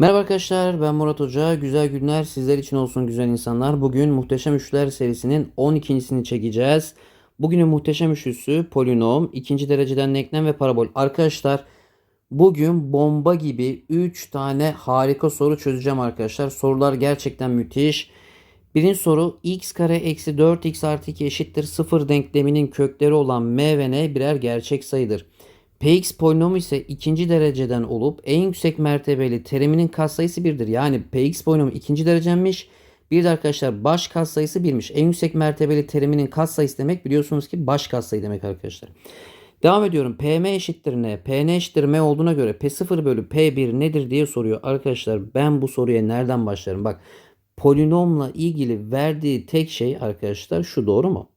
Merhaba arkadaşlar ben Murat Hoca. Güzel günler sizler için olsun güzel insanlar. Bugün Muhteşem Üçler serisinin 12.sini çekeceğiz. Bugünün muhteşem üçlüsü polinom, ikinci dereceden denklem ve parabol. Arkadaşlar bugün bomba gibi 3 tane harika soru çözeceğim arkadaşlar. Sorular gerçekten müthiş. Birinci soru x kare eksi 4x artı 2 eşittir 0 denkleminin kökleri olan m ve n birer gerçek sayıdır. Px polinomu ise ikinci dereceden olup en yüksek mertebeli teriminin katsayısı 1'dir. Yani Px polinomu ikinci derecemiş. Bir de arkadaşlar baş katsayısı 1'miş. En yüksek mertebeli teriminin katsayısı demek biliyorsunuz ki baş katsayı demek arkadaşlar. Devam ediyorum. Pm eşittir n. Pn eşittir m olduğuna göre P0 bölü P1 nedir diye soruyor. Arkadaşlar ben bu soruya nereden başlarım? Bak polinomla ilgili verdiği tek şey arkadaşlar şu doğru mu?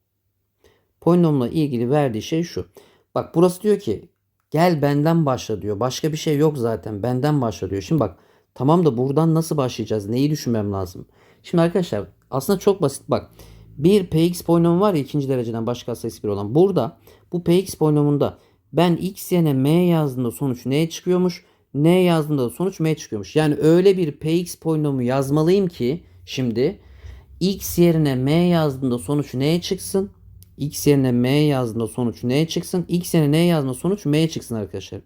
Polinomla ilgili verdiği şey şu. Bak burası diyor ki gel benden başla diyor. Başka bir şey yok zaten. Benden başla diyor. Şimdi bak tamam da buradan nasıl başlayacağız? Neyi düşünmem lazım? Şimdi arkadaşlar aslında çok basit bak. Bir px polinomu var ya ikinci dereceden baş katsayısı bir olan. Burada bu px polinomunda ben x yerine m yazdığımda sonuç n çıkıyormuş. n yazdığımda da sonuç m çıkıyormuş. Yani öyle bir px polinomu yazmalıyım ki şimdi x yerine m yazdığımda sonuç n çıksın. X yerine m yazdığında sonuç n çıksın. x yerine n yazdığında sonuç m çıksın arkadaşlar.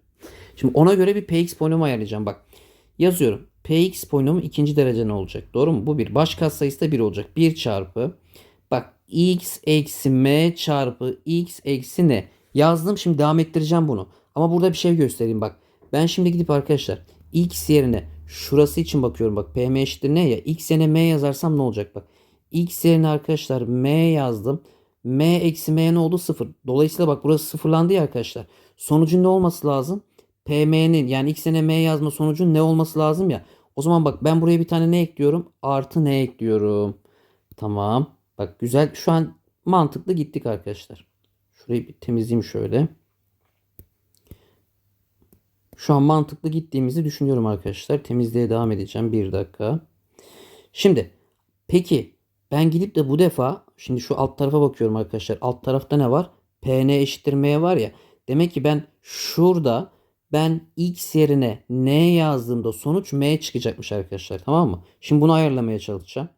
Şimdi ona göre bir px polinomu ayarlayacağım. Bak yazıyorum. px polinomu ikinci derece ne olacak? Doğru mu? Bu bir. Baş katsayısı da 1 olacak. 1 çarpı. Bak x eksi m çarpı x eksi n. Yazdım. Şimdi devam ettireceğim bunu. Ama burada bir şey göstereyim bak. Ben şimdi gidip arkadaşlar x yerine şurası için bakıyorum. Bak pm eşittir ne ya? x yerine m yazarsam ne olacak? Bak x yerine arkadaşlar m yazdım. M eksi m ne oldu? 0. Dolayısıyla bak burası sıfırlandı ya arkadaşlar. Sonucun ne olması lazım? pm'nin yani x yerine m yazma sonucun ne olması lazım ya. O zaman bak ben buraya bir tane ne ekliyorum? Artı ne ekliyorum? Tamam. Bak güzel. Şu an mantıklı gittik arkadaşlar. Şurayı bir temizleyeyim şöyle. Şu an mantıklı gittiğimizi düşünüyorum arkadaşlar. Temizliğe devam edeceğim. Bir dakika. Şimdi peki ben gidip de bu defa şimdi şu alt tarafa bakıyorum arkadaşlar. Alt tarafta ne var? Pn eşittir var ya. Demek ki ben şurada ben x yerine n yazdığımda sonuç m çıkacakmış arkadaşlar. Tamam mı? Şimdi bunu ayarlamaya çalışacağım.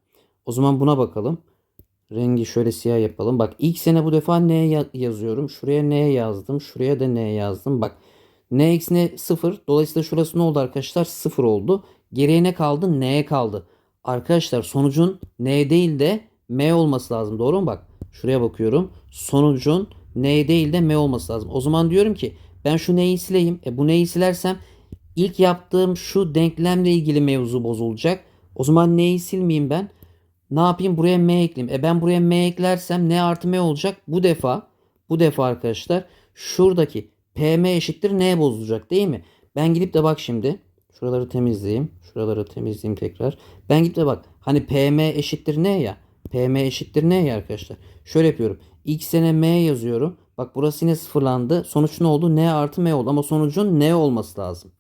O zaman buna bakalım. Rengi şöyle siyah yapalım. Bak x yerine bu defa n ya- yazıyorum. Şuraya n yazdım. Şuraya da n yazdım. Bak n eksi n 0. Dolayısıyla şurası ne oldu arkadaşlar? 0 oldu. Geriye ne kaldı? n kaldı. Arkadaşlar sonucun n değil de m olması lazım. Doğru mu? Bak şuraya bakıyorum. Sonucun n değil de m olması lazım. O zaman diyorum ki ben şu n'yi sileyim. E bu n'yi silersem ilk yaptığım şu denklemle ilgili mevzu bozulacak. O zaman n'yi silmeyeyim ben. Ne yapayım? Buraya m ekleyeyim. E ben buraya m eklersem n artı m olacak. Bu defa bu defa arkadaşlar şuradaki pm eşittir n bozulacak değil mi? Ben gidip de bak şimdi. Şuraları temizleyeyim. Şuraları temizleyeyim tekrar. Ben gidip de bak. Hani pm eşittir ne ya? pm eşittir ne ya arkadaşlar? Şöyle yapıyorum. x yerine m yazıyorum. Bak burası yine sıfırlandı. Sonuç ne oldu? n artı m oldu. Ama sonucun n olması lazım.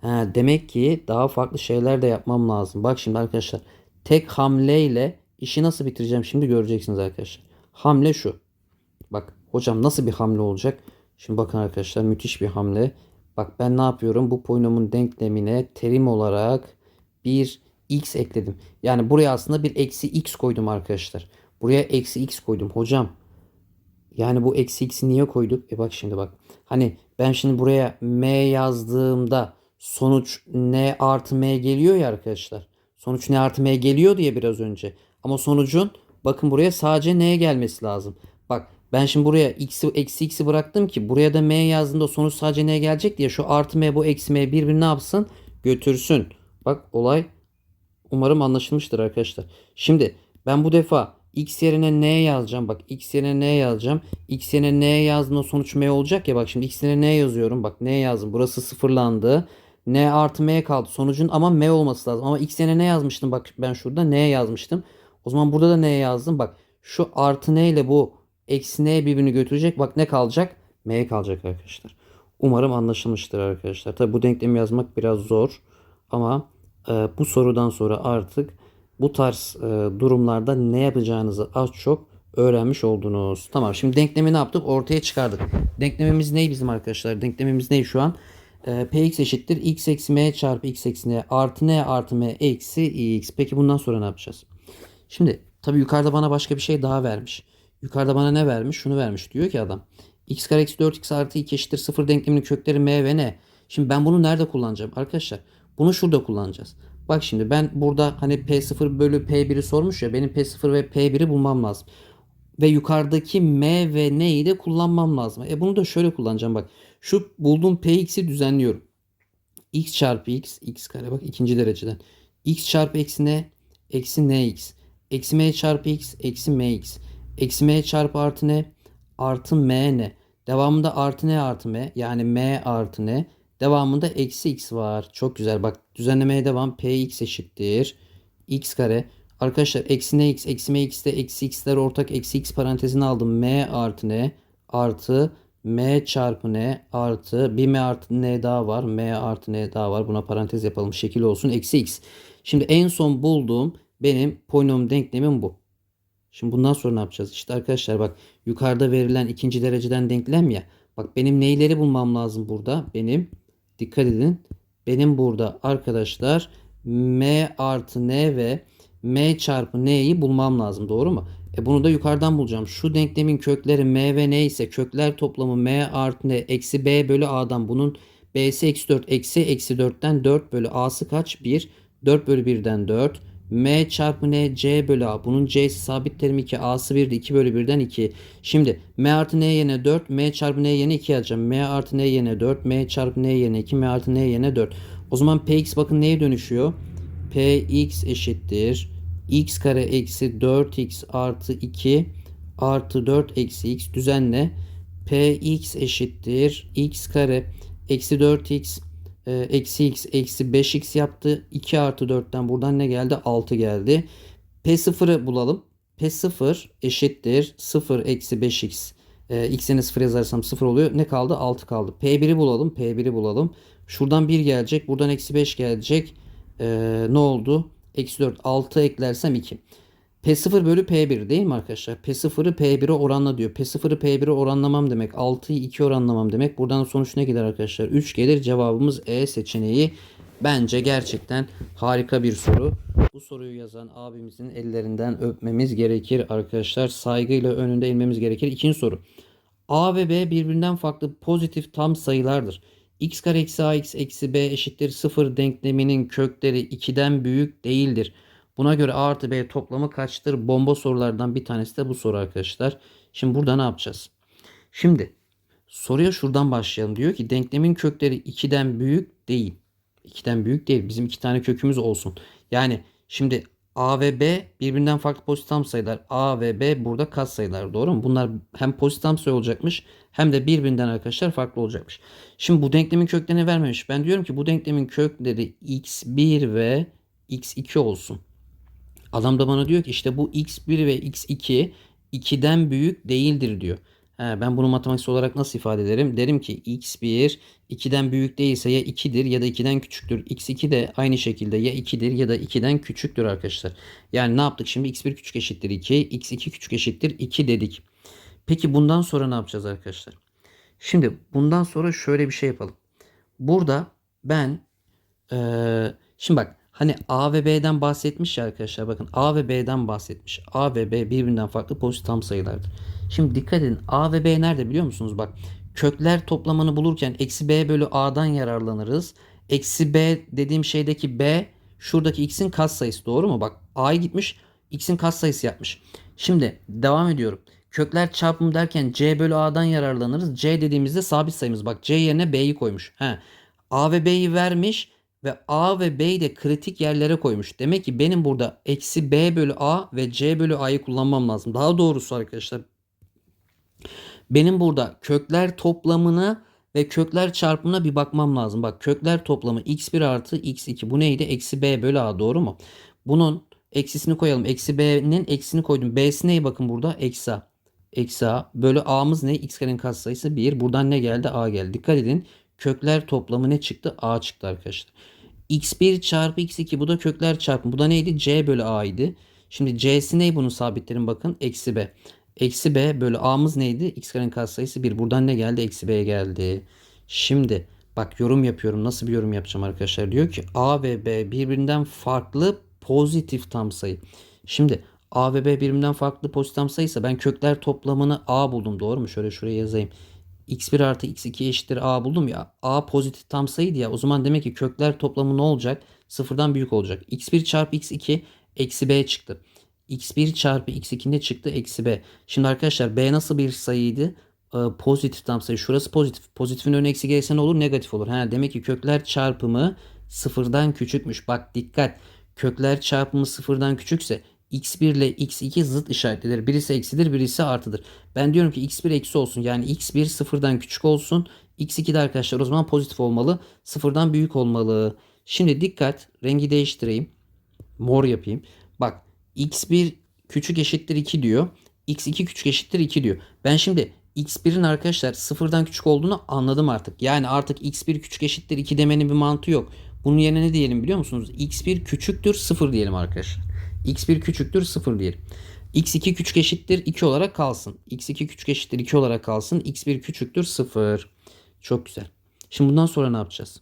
Ha, demek ki daha farklı şeyler de yapmam lazım. Bak şimdi arkadaşlar. Tek hamleyle işi nasıl bitireceğim şimdi göreceksiniz arkadaşlar. Hamle şu. Bak hocam nasıl bir hamle olacak? Şimdi bakın arkadaşlar müthiş bir hamle. Bak ben ne yapıyorum? Bu polinomun denklemine terim olarak bir x ekledim. Yani buraya aslında bir eksi x koydum arkadaşlar. Buraya eksi x koydum. Hocam yani bu eksi x'i niye koyduk? E bak şimdi bak. Hani ben şimdi buraya m yazdığımda sonuç n artı m geliyor ya arkadaşlar. Sonuç n artı m geliyor diye biraz önce. Ama sonucun bakın buraya sadece n gelmesi lazım. Bak ben şimdi buraya x'i eksi x'i bıraktım ki buraya da m yazdığımda sonuç sadece n gelecek diye şu artı m bu eksi m birbirini ne yapsın? Götürsün. Bak olay umarım anlaşılmıştır arkadaşlar. Şimdi ben bu defa x yerine n yazacağım. Bak x yerine n yazacağım. x yerine n yazdığımda sonuç m olacak ya. Bak şimdi x yerine n yazıyorum. Bak n yazdım. Burası sıfırlandı. n artı m kaldı. Sonucun ama m olması lazım. Ama x yerine ne yazmıştım? Bak ben şurada n yazmıştım. O zaman burada da n yazdım. Bak şu artı n ile bu eksi n birbirini götürecek. Bak ne kalacak? m kalacak arkadaşlar. Umarım anlaşılmıştır arkadaşlar. Tabi bu denklemi yazmak biraz zor. Ama e, bu sorudan sonra artık bu tarz e, durumlarda ne yapacağınızı az çok öğrenmiş oldunuz. Tamam şimdi denklemi ne yaptık? Ortaya çıkardık. Denklemimiz ne bizim arkadaşlar? Denklemimiz ne şu an? e, px eşittir x eksi m çarpı x eksi n artı n artı m eksi x. Peki bundan sonra ne yapacağız? Şimdi tabii yukarıda bana başka bir şey daha vermiş. Yukarıda bana ne vermiş? Şunu vermiş. Diyor ki adam x kare eksi 4x artı 2 eşittir 0 denkleminin kökleri m ve n. Şimdi ben bunu nerede kullanacağım? Arkadaşlar bunu şurada kullanacağız. Bak şimdi ben burada hani P0 bölü P1'i sormuş ya benim P0 ve P1'i bulmam lazım. Ve yukarıdaki M ve N'yi de kullanmam lazım. E bunu da şöyle kullanacağım bak. Şu bulduğum Px'i düzenliyorum. x çarpı x, x kare bak ikinci dereceden. x çarpı eksi n, eksi nx. Eksi m çarpı x, eksi mx. Eksi m çarpı artı n, artı m n. Devamında artı n artı m yani m artı n. Devamında eksi x var. Çok güzel. Bak düzenlemeye devam. px eşittir. x kare. Arkadaşlar eksi n x eksi m x de eksi x'ler ortak eksi x parantezine aldım. m artı n artı m çarpı n artı bir m artı n daha var. m artı n daha var. Buna parantez yapalım. Şekil olsun. Eksi x. Şimdi en son bulduğum benim polinom denklemim bu. Şimdi bundan sonra ne yapacağız? İşte arkadaşlar bak yukarıda verilen ikinci dereceden denklem ya. Bak benim neyleri bulmam lazım burada? Benim dikkat edin. Benim burada arkadaşlar m artı n ve m çarpı n'yi bulmam lazım. Doğru mu? E bunu da yukarıdan bulacağım. Şu denklemin kökleri m ve n ise kökler toplamı m artı n eksi b bölü a'dan bunun b'si eksi 4 eksi eksi 4'ten 4 bölü a'sı kaç? 1. 4 bölü 1'den 4. m çarpı n c bölü a. Bunun c'si sabit terim 2. a'sı 1'di. 2 bölü 1'den 2. Şimdi m artı n yerine 4. m çarpı n yerine 2 yazacağım. m artı n yerine 4. m çarpı n yerine 2. m artı n yerine 4. O zaman px bakın neye dönüşüyor? px eşittir x kare eksi 4x artı 2 artı 4 eksi x düzenle px eşittir x kare eksi 4x e, eksi x eksi 5x yaptı. 2 artı 4'ten buradan ne geldi? 6 geldi. P0'ı bulalım. P0 eşittir 0 eksi 5x. E, x'ini 0 yazarsam 0 oluyor. Ne kaldı? 6 kaldı. P1'i bulalım. P1'i bulalım. Şuradan 1 gelecek. Buradan eksi 5 gelecek. E, ne oldu? Eksi 4. 6 eklersem 2. P0 bölü P1 değil mi arkadaşlar? P0'ı P1'e oranla diyor. P0'ı P1'e oranlamam demek. 6'yı 2 oranlamam demek. Buradan sonuç ne gider arkadaşlar? 3 gelir. Cevabımız E seçeneği. Bence gerçekten harika bir soru. Bu soruyu yazan abimizin ellerinden öpmemiz gerekir arkadaşlar. Saygıyla önünde inmemiz gerekir. İkinci soru. A ve B birbirinden farklı pozitif tam sayılardır. x kare eksi ax eksi b eşittir 0 denkleminin kökleri 2'den büyük değildir. Buna göre A artı B toplamı kaçtır? Bomba sorulardan bir tanesi de bu soru arkadaşlar. Şimdi burada ne yapacağız? Şimdi soruya şuradan başlayalım. Diyor ki denklemin kökleri 2'den büyük değil. 2'den büyük değil. Bizim iki tane kökümüz olsun. Yani şimdi A ve B birbirinden farklı pozitif tam sayılar. A ve B burada kat sayılar. Doğru mu? Bunlar hem pozitif tam sayı olacakmış hem de birbirinden arkadaşlar farklı olacakmış. Şimdi bu denklemin köklerini vermemiş. Ben diyorum ki bu denklemin kökleri x1 ve x2 olsun. Adam da bana diyor ki işte bu x1 ve x2 2'den büyük değildir diyor. He, ben bunu matematiksel olarak nasıl ifade ederim? Derim ki x1 2'den büyük değilse ya 2'dir ya da 2'den küçüktür. x2 de aynı şekilde ya 2'dir ya da 2'den küçüktür arkadaşlar. Yani ne yaptık şimdi? x1 küçük eşittir 2, x2 küçük eşittir 2 dedik. Peki bundan sonra ne yapacağız arkadaşlar? Şimdi bundan sonra şöyle bir şey yapalım. Burada ben ee, şimdi bak Hani A ve B'den bahsetmiş ya arkadaşlar bakın A ve B'den bahsetmiş. A ve B birbirinden farklı pozitif tam sayılardır. Şimdi dikkat edin A ve B nerede biliyor musunuz? Bak kökler toplamını bulurken eksi B bölü A'dan yararlanırız. Eksi B dediğim şeydeki B şuradaki x'in katsayısı doğru mu? Bak A'yı gitmiş x'in katsayısı yapmış. Şimdi devam ediyorum. Kökler çarpımı derken C bölü A'dan yararlanırız. C dediğimizde sabit sayımız. Bak C yerine B'yi koymuş. He. A ve B'yi vermiş ve A ve B'yi de kritik yerlere koymuş. Demek ki benim burada eksi B bölü A ve C bölü A'yı kullanmam lazım. Daha doğrusu arkadaşlar benim burada kökler toplamına ve kökler çarpımına bir bakmam lazım. Bak kökler toplamı x1 artı x2 bu neydi? Eksi B bölü A doğru mu? Bunun eksisini koyalım. Eksi B'nin eksini koydum. B'si neye bakın burada? Eksi A. Eksi A bölü A'mız ne? X karenin katsayısı 1. Buradan ne geldi? A geldi. Dikkat edin. Kökler toplamı ne çıktı? A çıktı arkadaşlar x1 çarpı x2 bu da kökler çarpımı. Bu da neydi? c bölü a idi. Şimdi c'si ne bunun sabitlerin bakın. Eksi b. Eksi b bölü a'mız neydi? x karenin katsayısı 1. Buradan ne geldi? Eksi b geldi. Şimdi Bak yorum yapıyorum. Nasıl bir yorum yapacağım arkadaşlar? Diyor ki A ve B birbirinden farklı pozitif tam sayı. Şimdi A ve B birbirinden farklı pozitif tam sayıysa ben kökler toplamını A buldum. Doğru mu? Şöyle şuraya yazayım. X1 artı x2 eşittir A buldum ya. A pozitif tam sayıydı ya. O zaman demek ki kökler toplamı ne olacak? Sıfırdan büyük olacak. x1 çarpı x2 eksi B çıktı. x1 çarpı x2 ne çıktı? Eksi B. Şimdi arkadaşlar B nasıl bir sayıydı? Ee, pozitif tam sayı. Şurası pozitif. Pozitifin önüne eksi gelirse ne olur? Negatif olur. Ha, demek ki kökler çarpımı sıfırdan küçükmüş. Bak dikkat. Kökler çarpımı sıfırdan küçükse x1 ile x2 zıt işaretlidir. Birisi eksidir, birisi artıdır. Ben diyorum ki x1 eksi olsun. Yani x1 sıfırdan küçük olsun. x2 de arkadaşlar o zaman pozitif olmalı. Sıfırdan büyük olmalı. Şimdi dikkat. Rengi değiştireyim. Mor yapayım. Bak x1 küçük eşittir 2 diyor. x2 küçük eşittir 2 diyor. Ben şimdi x1'in arkadaşlar sıfırdan küçük olduğunu anladım artık. Yani artık x1 küçük eşittir 2 demenin bir mantığı yok. Bunun yerine ne diyelim biliyor musunuz? x1 küçüktür 0 diyelim arkadaşlar. X1 küçüktür 0 diyelim. x2 küçük eşittir 2 olarak kalsın. x2 küçük eşittir 2 olarak kalsın. x1 küçüktür 0. Çok güzel. Şimdi bundan sonra ne yapacağız?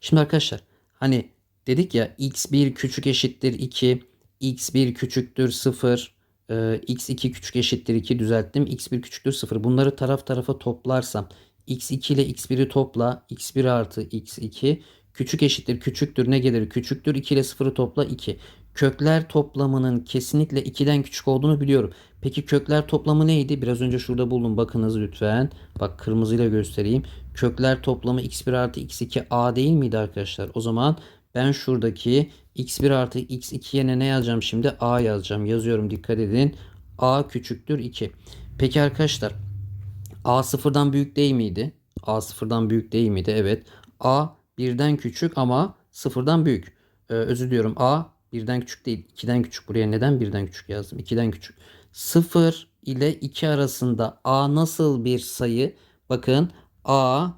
Şimdi arkadaşlar hani dedik ya x1 küçük eşittir 2, x1 küçüktür 0, e, x2 küçük eşittir 2 düzelttim. x1 küçüktür 0. Bunları taraf tarafa toplarsam x2 ile x1'i topla. x1 artı x2 küçük eşittir küçüktür ne gelir? Küçüktür 2 ile 0'ı topla 2. Kökler toplamının kesinlikle 2'den küçük olduğunu biliyorum. Peki kökler toplamı neydi? Biraz önce şurada buldum. Bakınız lütfen. Bak kırmızıyla göstereyim. Kökler toplamı x1 artı x2 a değil miydi arkadaşlar? O zaman ben şuradaki x1 artı x2 yerine ne yazacağım şimdi? a yazacağım. Yazıyorum dikkat edin. a küçüktür 2. Peki arkadaşlar a sıfırdan büyük değil miydi? a sıfırdan büyük değil miydi? Evet. a birden küçük ama sıfırdan büyük. Ee, özür diliyorum. a birden küçük değil. 2'den küçük. Buraya neden birden küçük yazdım? 2'den küçük. 0 ile 2 arasında a nasıl bir sayı? Bakın a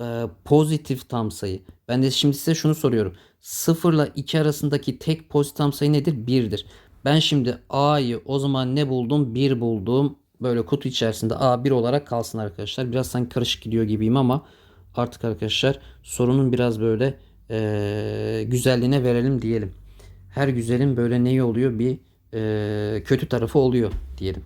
e, pozitif tam sayı. Ben de şimdi size şunu soruyorum. 0 ile 2 arasındaki tek pozitif tam sayı nedir? 1'dir. Ben şimdi a'yı o zaman ne buldum? 1 buldum. Böyle kutu içerisinde a 1 olarak kalsın arkadaşlar. Biraz sanki karışık gidiyor gibiyim ama artık arkadaşlar sorunun biraz böyle e, güzelliğine verelim diyelim. Her güzelin böyle neyi oluyor? Bir e, kötü tarafı oluyor diyelim.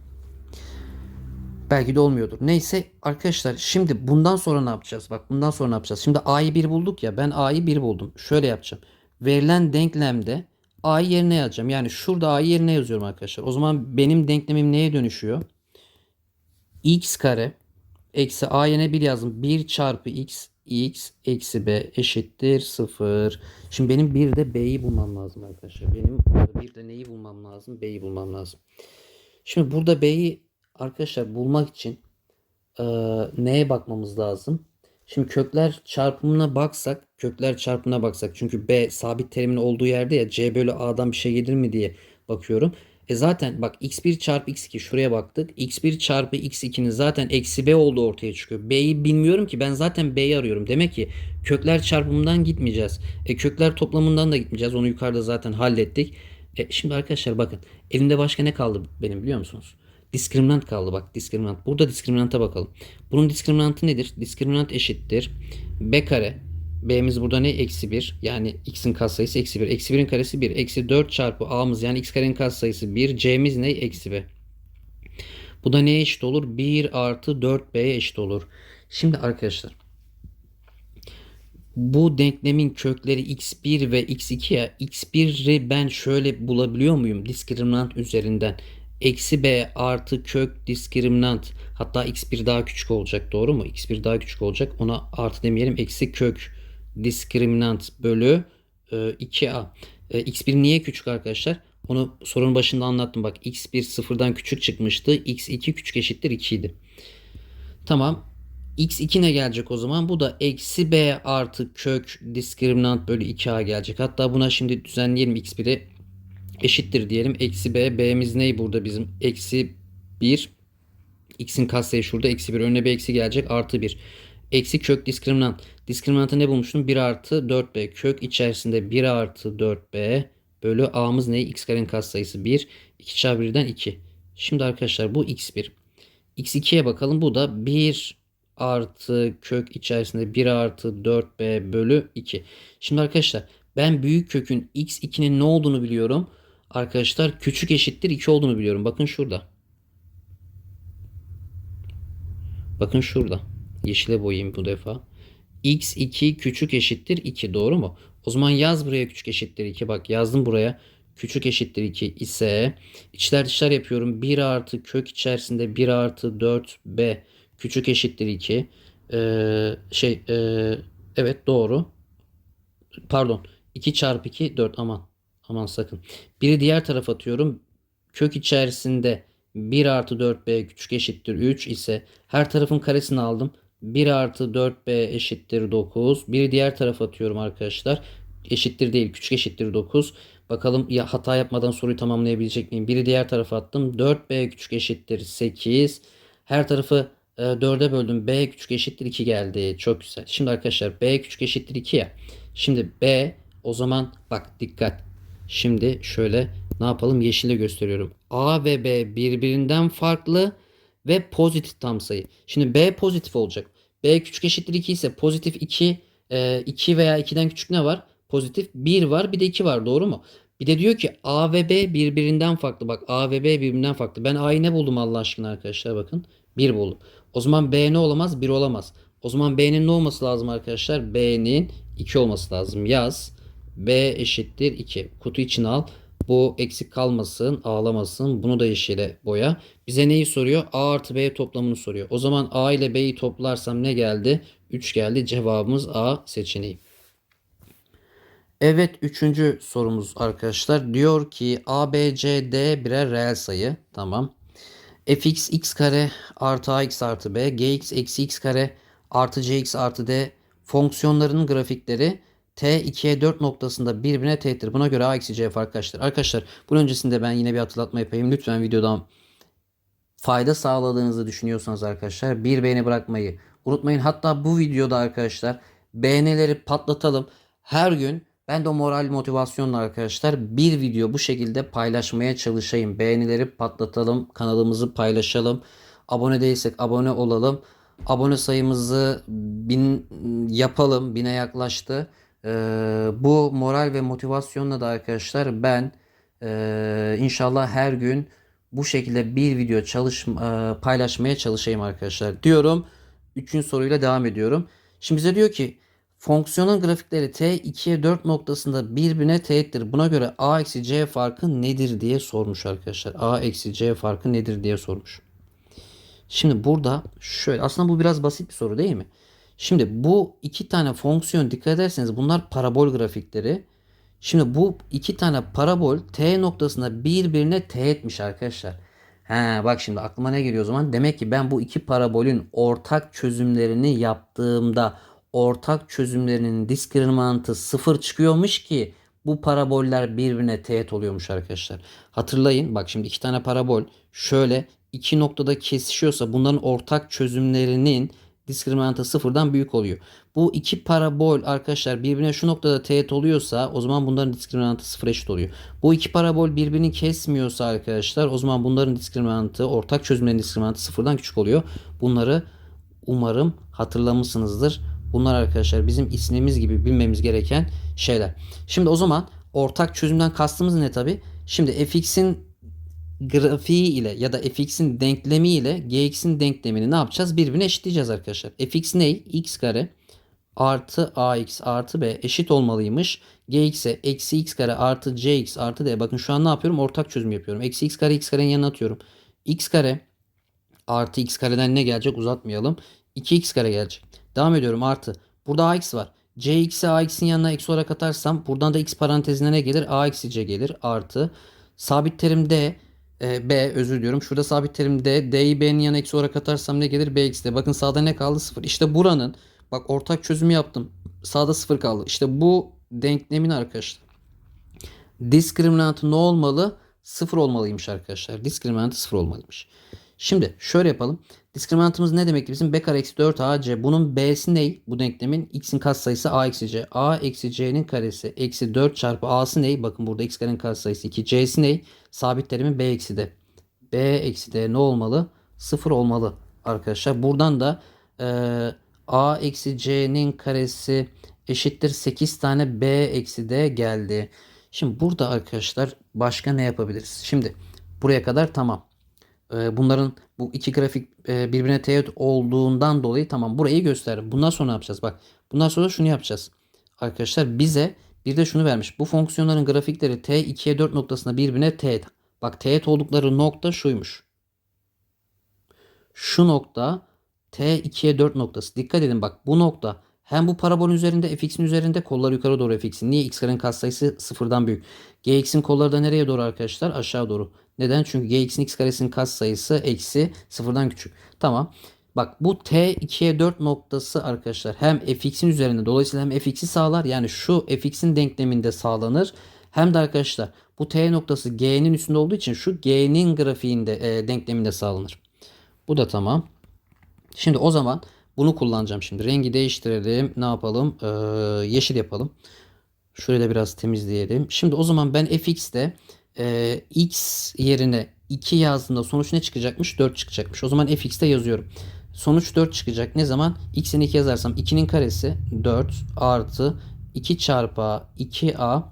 Belki de olmuyordur. Neyse arkadaşlar şimdi bundan sonra ne yapacağız? Bak bundan sonra ne yapacağız? Şimdi A'yı 1 bulduk ya ben A'yı 1 buldum. Şöyle yapacağım. Verilen denklemde A'yı yerine yazacağım. Yani şurada A'yı yerine yazıyorum arkadaşlar. O zaman benim denklemim neye dönüşüyor? x kare eksi A yerine 1 yazdım. 1 çarpı x x eksi b eşittir 0. Şimdi benim bir de b'yi bulmam lazım arkadaşlar. Benim bir de neyi bulmam lazım? B'yi bulmam lazım. Şimdi burada b'yi arkadaşlar bulmak için e, neye bakmamız lazım? Şimdi kökler çarpımına baksak, kökler çarpımına baksak. Çünkü b sabit terimin olduğu yerde ya c bölü a'dan bir şey gelir mi diye bakıyorum. E zaten bak x1 çarpı x2 şuraya baktık. x1 çarpı x2'nin zaten eksi b olduğu ortaya çıkıyor. B'yi bilmiyorum ki ben zaten b'yi arıyorum. Demek ki kökler çarpımından gitmeyeceğiz. E kökler toplamından da gitmeyeceğiz. Onu yukarıda zaten hallettik. E şimdi arkadaşlar bakın elimde başka ne kaldı benim biliyor musunuz? Diskriminant kaldı bak diskriminant. Burada diskriminanta bakalım. Bunun diskriminantı nedir? Diskriminant eşittir. B kare B'miz burada ne? Eksi 1. Yani x'in katsayısı eksi 1. Eksi 1'in karesi 1. Eksi 4 çarpı a'mız yani x karenin katsayısı 1. C'miz ne? Eksi b. Bu da neye eşit olur? 1 artı 4b'ye eşit olur. Şimdi arkadaşlar bu denklemin kökleri x1 ve x2 ya x1'i ben şöyle bulabiliyor muyum diskriminant üzerinden? Eksi b artı kök diskriminant hatta x1 daha küçük olacak doğru mu? x1 daha küçük olacak ona artı demeyelim eksi kök diskriminant bölü e, 2a. E, x1 niye küçük arkadaşlar? Onu sorunun başında anlattım. Bak x1 sıfırdan küçük çıkmıştı. x2 küçük eşittir 2 idi. Tamam. x2 ne gelecek o zaman? Bu da eksi b artı kök diskriminant bölü 2a gelecek. Hatta buna şimdi düzenleyelim x1'i eşittir diyelim. Eksi b. b'miz ne burada bizim? Eksi 1. x'in katsayı şurada. Eksi 1. Önüne bir eksi gelecek. Artı 1. Eksi kök diskriminant. Diskriminantı ne bulmuştum? 1 artı 4b. Kök içerisinde 1 artı 4b bölü a'mız ne? x karenin katsayısı 1. 2 çarpı 1'den 2. Şimdi arkadaşlar bu x1. x2'ye bakalım. Bu da 1 artı kök içerisinde 1 artı 4b bölü 2. Şimdi arkadaşlar ben büyük kökün x2'nin ne olduğunu biliyorum. Arkadaşlar küçük eşittir 2 olduğunu biliyorum. Bakın şurada. Bakın şurada. Yeşile boyayayım bu defa. x2 küçük eşittir 2 doğru mu? O zaman yaz buraya küçük eşittir 2. Bak yazdım buraya. Küçük eşittir 2 ise içler dışlar yapıyorum. 1 artı kök içerisinde 1 artı 4b küçük eşittir 2. Ee, şey e, evet doğru. Pardon. 2 çarpı 2 4 aman. Aman sakın. Biri diğer tarafa atıyorum. Kök içerisinde 1 artı 4b küçük eşittir 3 ise her tarafın karesini aldım. 1 artı 4b eşittir 9. Biri diğer tarafa atıyorum arkadaşlar. Eşittir değil küçük eşittir 9. Bakalım ya hata yapmadan soruyu tamamlayabilecek miyim? Biri diğer tarafa attım. 4b küçük eşittir 8. Her tarafı e, 4'e böldüm. b küçük eşittir 2 geldi. Çok güzel. Şimdi arkadaşlar b küçük eşittir 2 ya. Şimdi b o zaman bak dikkat. Şimdi şöyle ne yapalım? Yeşille gösteriyorum. A ve B birbirinden farklı ve pozitif tam sayı. Şimdi B pozitif olacak. B küçük eşittir 2 ise pozitif 2 2 veya 2'den küçük ne var? Pozitif 1 var bir de 2 var doğru mu? Bir de diyor ki A ve B birbirinden farklı. Bak A ve B birbirinden farklı. Ben A'yı ne buldum Allah aşkına arkadaşlar bakın. 1 buldum. O zaman B ne olamaz? 1 olamaz. O zaman B'nin ne olması lazım arkadaşlar? B'nin 2 olması lazım. Yaz. B eşittir 2. Kutu içine al. Bu eksik kalmasın, ağlamasın. Bunu da yeşile boya. Bize neyi soruyor? A artı B toplamını soruyor. O zaman A ile B'yi toplarsam ne geldi? 3 geldi. Cevabımız A seçeneği. Evet üçüncü sorumuz arkadaşlar. Diyor ki A, B, C, D birer reel sayı. Tamam. fx x kare artı ax artı b, gx eksi x kare artı cx artı d fonksiyonlarının grafikleri t 2'ye 4 noktasında birbirine teğettir. Buna göre a eksi c fark kaçtır? Arkadaşlar bunun öncesinde ben yine bir hatırlatma yapayım. Lütfen videodan fayda sağladığınızı düşünüyorsanız arkadaşlar bir beğeni bırakmayı unutmayın. Hatta bu videoda arkadaşlar beğenileri patlatalım. Her gün ben de o moral motivasyonla arkadaşlar bir video bu şekilde paylaşmaya çalışayım. Beğenileri patlatalım. Kanalımızı paylaşalım. Abone değilsek abone olalım. Abone sayımızı bin yapalım. Bine yaklaştı. Ee, bu moral ve motivasyonla da arkadaşlar ben e, inşallah her gün bu şekilde bir video çalış e, paylaşmaya çalışayım arkadaşlar diyorum. Üçüncü soruyla devam ediyorum. Şimdi bize diyor ki fonksiyonun grafikleri t 2'ye 4 noktasında birbirine teğettir. Buna göre a eksi c farkı nedir diye sormuş arkadaşlar. a eksi c farkı nedir diye sormuş. Şimdi burada şöyle aslında bu biraz basit bir soru değil mi? Şimdi bu iki tane fonksiyon dikkat ederseniz bunlar parabol grafikleri. Şimdi bu iki tane parabol t noktasında birbirine teğetmiş arkadaşlar. He, bak şimdi aklıma ne geliyor o zaman? Demek ki ben bu iki parabolün ortak çözümlerini yaptığımda ortak çözümlerinin diskriminantı sıfır çıkıyormuş ki bu paraboller birbirine teğet oluyormuş arkadaşlar. Hatırlayın bak şimdi iki tane parabol şöyle iki noktada kesişiyorsa bunların ortak çözümlerinin diskriminantı sıfırdan büyük oluyor. Bu iki parabol arkadaşlar birbirine şu noktada teğet oluyorsa o zaman bunların diskriminantı sıfır eşit oluyor. Bu iki parabol birbirini kesmiyorsa arkadaşlar o zaman bunların diskriminantı ortak çözümlerin diskriminantı sıfırdan küçük oluyor. Bunları umarım hatırlamışsınızdır. Bunlar arkadaşlar bizim ismimiz gibi bilmemiz gereken şeyler. Şimdi o zaman ortak çözümden kastımız ne tabi? Şimdi fx'in grafiği ile ya da fx'in denklemi ile gx'in denklemini ne yapacağız? Birbirine eşitleyeceğiz arkadaşlar. fx ne? x kare artı ax artı b eşit olmalıymış. gx'e eksi x kare artı cx artı d. Bakın şu an ne yapıyorum? Ortak çözüm yapıyorum. Eksi x kare x karenin yanına atıyorum. x kare artı x kareden ne gelecek? Uzatmayalım. 2x kare gelecek. Devam ediyorum artı. Burada ax var. cx'i ax'in yanına eksi olarak atarsam buradan da x parantezine ne gelir? a eksi c gelir. Artı. Sabit terim d e, B özür diliyorum. Şurada sabit terim D. D'yi B'nin yanına eksi olarak atarsam ne gelir? B eksi D. Bakın sağda ne kaldı? 0. İşte buranın bak ortak çözümü yaptım. Sağda 0 kaldı. İşte bu denklemin arkadaşlar. Diskriminantı ne olmalı? 0 olmalıymış arkadaşlar. Diskriminantı 0 olmalıymış. Şimdi şöyle yapalım. Diskriminantımız ne demekti bizim? B kare eksi 4 AC. Bunun B'si ne? Bu denklemin X'in katsayısı A eksi C. A eksi C'nin karesi eksi 4 çarpı A'sı ne? Bakın burada X karenin katsayısı 2. C'si ne? Sabit terimin B eksi D. B eksi D ne olmalı? 0 olmalı arkadaşlar. Buradan da e, a eksi c'nin karesi eşittir 8 tane b eksi d geldi. Şimdi burada arkadaşlar başka ne yapabiliriz? Şimdi buraya kadar tamam. E, bunların bu iki grafik e, birbirine teğet olduğundan dolayı tamam burayı göster. Bundan sonra ne yapacağız? Bak bundan sonra şunu yapacağız. Arkadaşlar bize bir de şunu vermiş. Bu fonksiyonların grafikleri t 2'ye 4 noktasında birbirine teğet. Bak teğet oldukları nokta şuymuş. Şu nokta t 2'ye 4 noktası. Dikkat edin bak bu nokta hem bu parabolün üzerinde fx'in üzerinde kollar yukarı doğru fx'in. Niye? x karenin katsayısı sıfırdan büyük. gx'in kolları da nereye doğru arkadaşlar? Aşağı doğru. Neden? Çünkü gx'in x karesinin katsayısı eksi sıfırdan küçük. Tamam. Bak bu t 2'ye 4 noktası arkadaşlar hem fx'in üzerinde dolayısıyla hem fx'i sağlar. Yani şu fx'in denkleminde sağlanır. Hem de arkadaşlar bu t noktası g'nin üstünde olduğu için şu g'nin grafiğinde e, denkleminde sağlanır. Bu da tamam. Şimdi o zaman bunu kullanacağım şimdi. Rengi değiştirelim. Ne yapalım? Ee, yeşil yapalım. Şurayı biraz temizleyelim. Şimdi o zaman ben fx'te e, x yerine 2 yazdığımda sonuç ne çıkacakmış? 4 çıkacakmış. O zaman fx'te yazıyorum. Sonuç 4 çıkacak. Ne zaman? x'ini 2 yazarsam 2'nin karesi 4 artı 2 çarpı 2a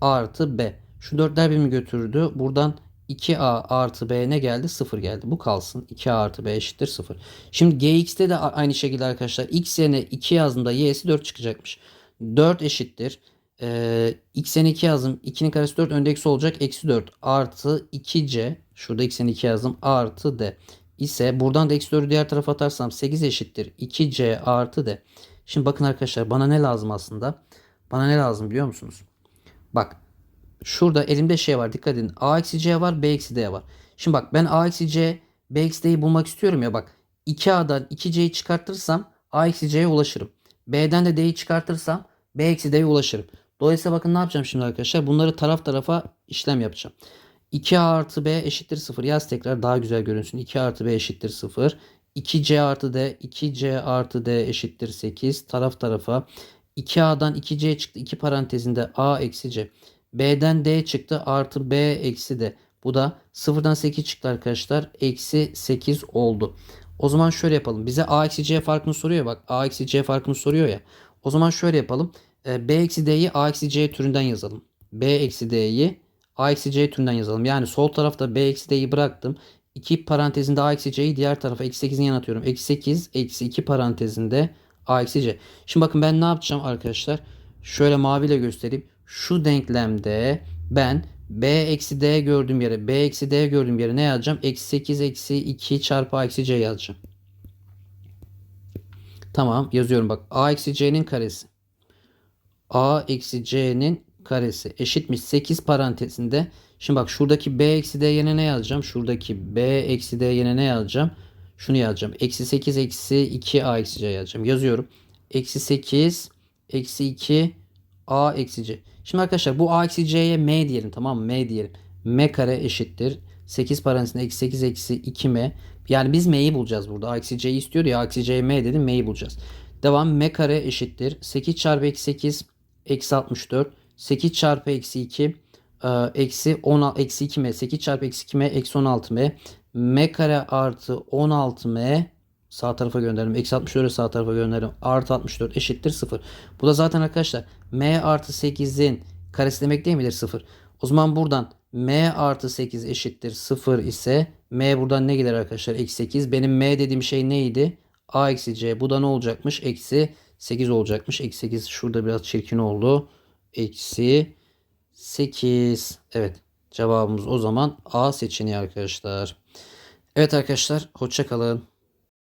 artı b. Şu 4'ler birbirini götürdü. Buradan 2a artı b ne geldi? 0 geldi. Bu kalsın. 2a artı b eşittir 0. Şimdi gx'te de aynı şekilde arkadaşlar x yerine 2 yazdığımda y'si 4 çıkacakmış. 4 eşittir. Ee, x yerine 2 yazdım. 2'nin karesi 4 önde eksi olacak. Eksi 4 artı 2c. Şurada x yerine 2 yazdım. Artı d. ise buradan da eksi 4'ü diğer tarafa atarsam 8 eşittir. 2c artı d. Şimdi bakın arkadaşlar bana ne lazım aslında? Bana ne lazım biliyor musunuz? Bak şurada elimde şey var dikkat edin. A eksi C var B eksi D var. Şimdi bak ben A eksi C B eksi D'yi bulmak istiyorum ya bak. 2A'dan 2C'yi çıkartırsam A eksi C'ye ulaşırım. B'den de D'yi çıkartırsam B eksi D'ye ulaşırım. Dolayısıyla bakın ne yapacağım şimdi arkadaşlar. Bunları taraf tarafa işlem yapacağım. 2A artı B eşittir 0. Yaz tekrar daha güzel görünsün. 2 artı B eşittir 0. 2C artı D 2C artı D eşittir 8. Taraf tarafa 2A'dan 2C çıktı. 2 parantezinde A eksi C. B'den D çıktı artı B eksi D. Bu da sıfırdan 8 çıktı arkadaşlar. Eksi 8 oldu. O zaman şöyle yapalım. Bize A eksi C farkını soruyor bak. A eksi C farkını soruyor ya. O zaman şöyle yapalım. E, B eksi D'yi A eksi C türünden yazalım. B eksi D'yi A eksi C türünden yazalım. Yani sol tarafta B eksi D'yi bıraktım. 2 parantezinde A eksi C'yi diğer tarafa eksi 8'in yanına atıyorum. Eksi 8 eksi 2 parantezinde A eksi C. Şimdi bakın ben ne yapacağım arkadaşlar? Şöyle maviyle göstereyim şu denklemde ben b eksi d gördüğüm yere b eksi d gördüğüm yere ne yazacağım? Eksi 8 eksi 2 çarpı a eksi c yazacağım. Tamam yazıyorum bak a eksi c'nin karesi. a eksi c'nin karesi eşitmiş 8 parantezinde. Şimdi bak şuradaki b eksi d yerine ne yazacağım? Şuradaki b eksi d yerine ne yazacağım? Şunu yazacağım. Eksi 8 eksi 2 a eksi c yazacağım. Yazıyorum. Eksi 8 eksi 2 a eksi c. Şimdi arkadaşlar bu a eksi c'ye m diyelim tamam mı? m diyelim. m kare eşittir. 8 parantezinde eksi 8 eksi 2m. Yani biz m'yi bulacağız burada. a eksi c'yi istiyor ya a eksi c'ye m dedim m'yi bulacağız. Devam m kare eşittir. 8 çarpı eksi 8 eksi 64. 8 çarpı eksi 2 e, eksi 10 eksi 2m 8 çarpı eksi 2m eksi 16m m kare artı 16m Sağ tarafa gönderelim. Eksi 64'ü sağ tarafa gönderelim. Artı 64 eşittir 0. Bu da zaten arkadaşlar m artı 8'in karesi demek değil midir 0? O zaman buradan m artı 8 eşittir 0 ise m buradan ne gelir arkadaşlar? Eksi 8. Benim m dediğim şey neydi? a eksi c. Bu da ne olacakmış? Eksi 8 olacakmış. Eksi 8 şurada biraz çirkin oldu. Eksi 8. Evet. Cevabımız o zaman A seçeneği arkadaşlar. Evet arkadaşlar. Hoşçakalın.